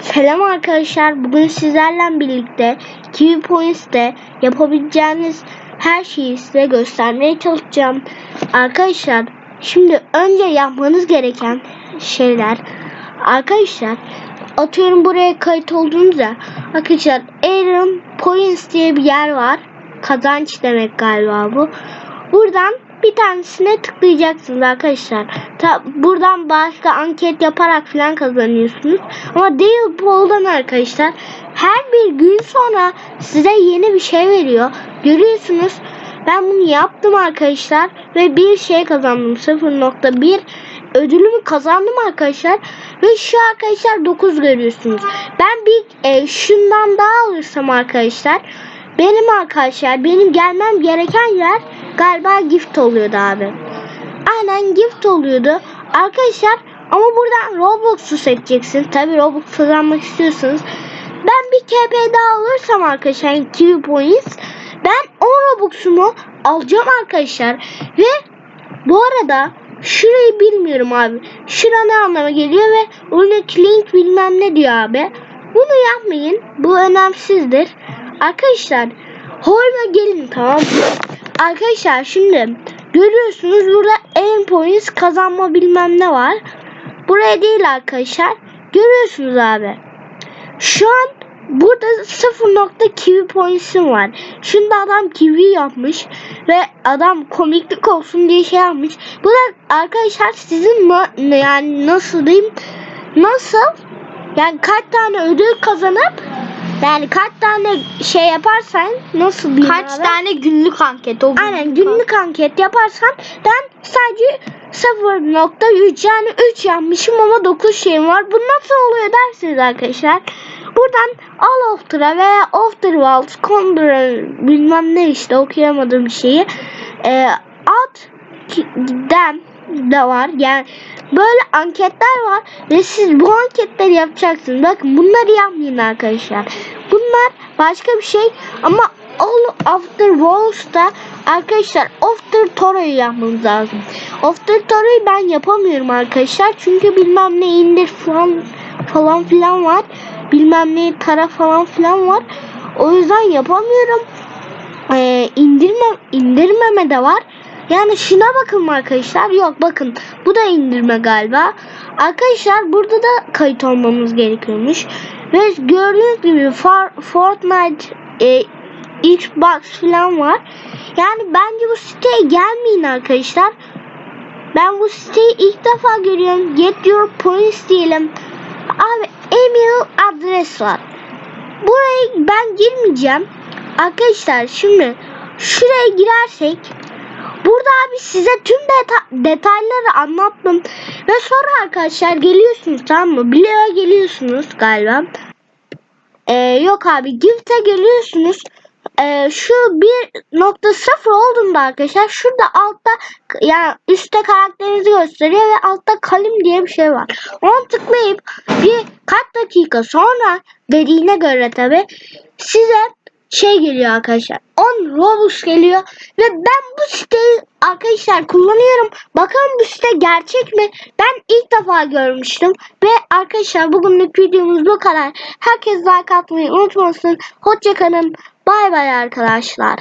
Selam arkadaşlar. Bugün sizlerle birlikte Kiwi Points'te yapabileceğiniz her şeyi size göstermeye çalışacağım. Arkadaşlar şimdi önce yapmanız gereken şeyler arkadaşlar atıyorum buraya kayıt olduğunuzda arkadaşlar Aaron Points diye bir yer var. Kazanç demek galiba bu. Buradan bir tanesine tıklayacaksınız arkadaşlar. Ta, buradan başka anket yaparak falan kazanıyorsunuz. Ama değil Poll'dan arkadaşlar. Her bir gün sonra size yeni bir şey veriyor. Görüyorsunuz. Ben bunu yaptım arkadaşlar. Ve bir şey kazandım. 0.1 ödülümü kazandım arkadaşlar. Ve şu arkadaşlar 9 görüyorsunuz. Ben bir e, şundan daha alırsam arkadaşlar. Benim arkadaşlar benim gelmem gereken yer galiba gift oluyordu abi. Aynen gift oluyordu. Arkadaşlar ama buradan Roblox'u seçeceksin. Tabi Roblox kazanmak istiyorsanız. Ben bir KP daha alırsam arkadaşlar yani Kiwi Points ben 10 Robux'umu alacağım arkadaşlar. Ve bu arada şurayı bilmiyorum abi. Şura ne anlama geliyor ve oradaki link bilmem ne diyor abi. Bunu yapmayın. Bu önemsizdir. Arkadaşlar Holma gelin tamam mı? Arkadaşlar şimdi görüyorsunuz burada aim points kazanma bilmem ne var. Buraya değil arkadaşlar. Görüyorsunuz abi. Şu an burada 0. kiwi points'im var. Şimdi adam kiwi yapmış ve adam komiklik olsun diye şey yapmış. Bu da arkadaşlar sizin yani nasıl diyeyim nasıl yani kaç tane ödül kazanıp yani kaç tane şey yaparsan nasıl diyeyim Kaç abi? tane günlük anket o Aynen günlük anket yaparsan ben sadece 0.3 yani 3 yapmışım ama 9 şeyim var. Bu nasıl oluyor dersiniz arkadaşlar. Buradan all after'a veya after vault condor bilmem ne işte okuyamadığım bir şeyi e, at dem de var. Yani böyle anketler var ve siz bu anketleri yapacaksınız. Bakın bunları yapmayın arkadaşlar. Bunlar başka bir şey ama All After Walls'ta arkadaşlar After Toro'yu yapmamız lazım. After Toro'yu ben yapamıyorum arkadaşlar. Çünkü bilmem ne indir falan falan filan var. Bilmem ne tara falan filan var. O yüzden yapamıyorum. Ee, indirme indirmeme de var. Yani şuna bakın arkadaşlar. Yok bakın bu da indirme galiba. Arkadaşlar burada da kayıt olmamız gerekiyormuş. Ve gördüğünüz gibi For- Fortnite e, Xbox falan var. Yani bence bu siteye gelmeyin arkadaşlar. Ben bu siteyi ilk defa görüyorum. Get your points diyelim. Abi email adres var. Buraya ben girmeyeceğim. Arkadaşlar şimdi şuraya girersek Burada abi size tüm deta- detayları anlattım. Ve sonra arkadaşlar geliyorsunuz tamam mı? Bile'ye geliyorsunuz galiba. Ee, yok abi Gift'e geliyorsunuz. Ee, şu 1.0 olduğunda arkadaşlar şurada altta yani üstte karakterinizi gösteriyor ve altta kalim diye bir şey var. Onu tıklayıp bir kaç dakika sonra dediğine göre tabi size şey geliyor arkadaşlar. 10 Robux geliyor ve ben bu siteyi arkadaşlar kullanıyorum. Bakalım bu site gerçek mi? Ben ilk defa görmüştüm. Ve arkadaşlar bugünlük videomuz bu kadar. Herkes like atmayı unutmasın. Hoşçakalın. Bay bay arkadaşlar.